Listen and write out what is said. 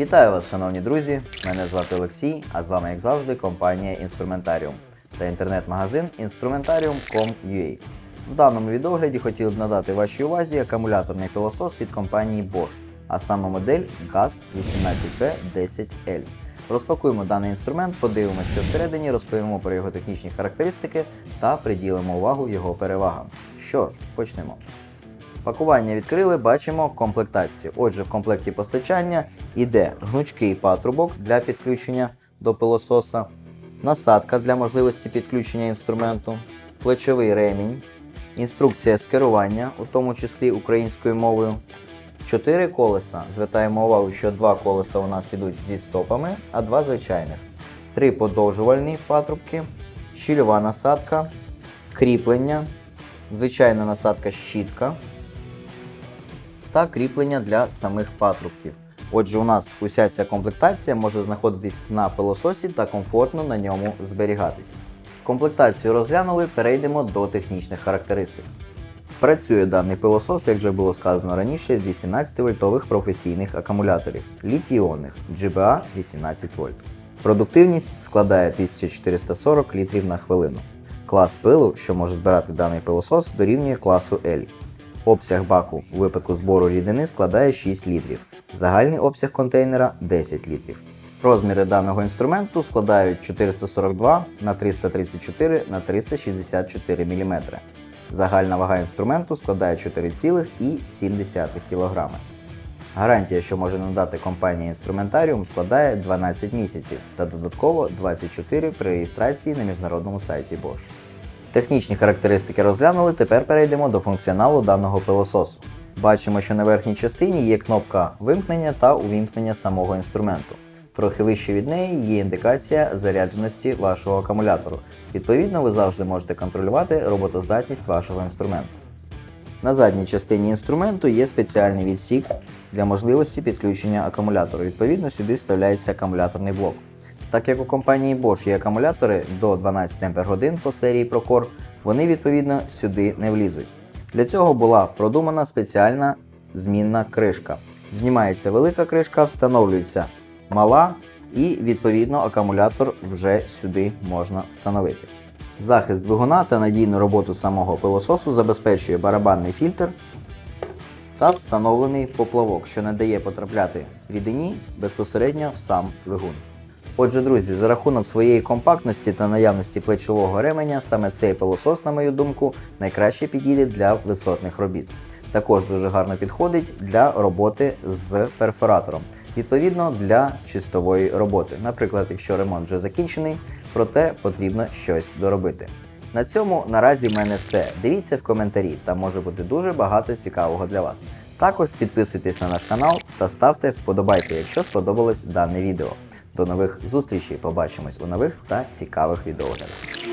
Вітаю вас, шановні друзі! Мене звати Олексій, а з вами, як завжди, компанія Інструментаріум та інтернет-магазин Instrumentarium.com.ua. В даному відогляді хотів б надати вашій увазі акумуляторний пилосос від компанії Bosch, а саме модель GAZ 18B10L. Розпакуємо даний інструмент, подивимося, що всередині, розповімо про його технічні характеристики та приділимо увагу його перевагам. Що ж, почнемо. Пакування відкрили, бачимо комплектацію. Отже, в комплекті постачання йде гнучкий патрубок для підключення до пилососа, насадка для можливості підключення інструменту, плечовий ремінь, інструкція з керування, у тому числі українською мовою. Чотири колеса. Звертаємо увагу, що два колеса у нас йдуть зі стопами, а два звичайних. Три подовжувальні патрубки, щільова насадка, кріплення, звичайна насадка щітка та кріплення для самих патрубків. Отже, у нас уся ця комплектація може знаходитись на пилососі та комфортно на ньому зберігатись. Комплектацію розглянули, перейдемо до технічних характеристик. Працює даний пилосос, як вже було сказано раніше, з 18 вольтових професійних акумуляторів літій-іонних GBA 18 вольт. Продуктивність складає 1440 літрів на хвилину. Клас пилу, що може збирати даний пилосос, дорівнює класу L. Обсяг баку у випадку збору рідини складає 6 літрів. Загальний обсяг контейнера 10 літрів. Розміри даного інструменту складають 442 на 334 на 364 мм. Загальна вага інструменту складає 4,7 кг. Гарантія, що може надати компанія інструментаріум, складає 12 місяців та додатково 24 при реєстрації на міжнародному сайті Bosch. Технічні характеристики розглянули, тепер перейдемо до функціоналу даного пилососу. Бачимо, що на верхній частині є кнопка вимкнення та увімкнення самого інструменту. Трохи вище від неї є індикація зарядженості вашого акумулятору. Відповідно, ви завжди можете контролювати роботоздатність вашого інструменту. На задній частині інструменту є спеціальний відсік для можливості підключення акумулятору. Відповідно, сюди вставляється акумуляторний блок. Так як у компанії Bosch є акумулятори до 12 Ах по серії Procore, вони відповідно сюди не влізуть. Для цього була продумана спеціальна змінна кришка. Знімається велика кришка, встановлюється мала, і відповідно акумулятор вже сюди можна встановити. Захист двигуна та надійну роботу самого пилососу забезпечує барабанний фільтр та встановлений поплавок, що не дає потрапляти рідині безпосередньо в сам двигун. Отже, друзі, за рахунок своєї компактності та наявності плечового ременя, саме цей пилосос, на мою думку, найкраще підійде для висотних робіт. Також дуже гарно підходить для роботи з перфоратором, відповідно для чистової роботи. Наприклад, якщо ремонт вже закінчений, проте потрібно щось доробити. На цьому наразі в мене все. Дивіться в коментарі, там може бути дуже багато цікавого для вас. Також підписуйтесь на наш канал та ставте вподобайки, якщо сподобалось дане відео. До нових зустрічей. Побачимось у нових та цікавих відеоглядах.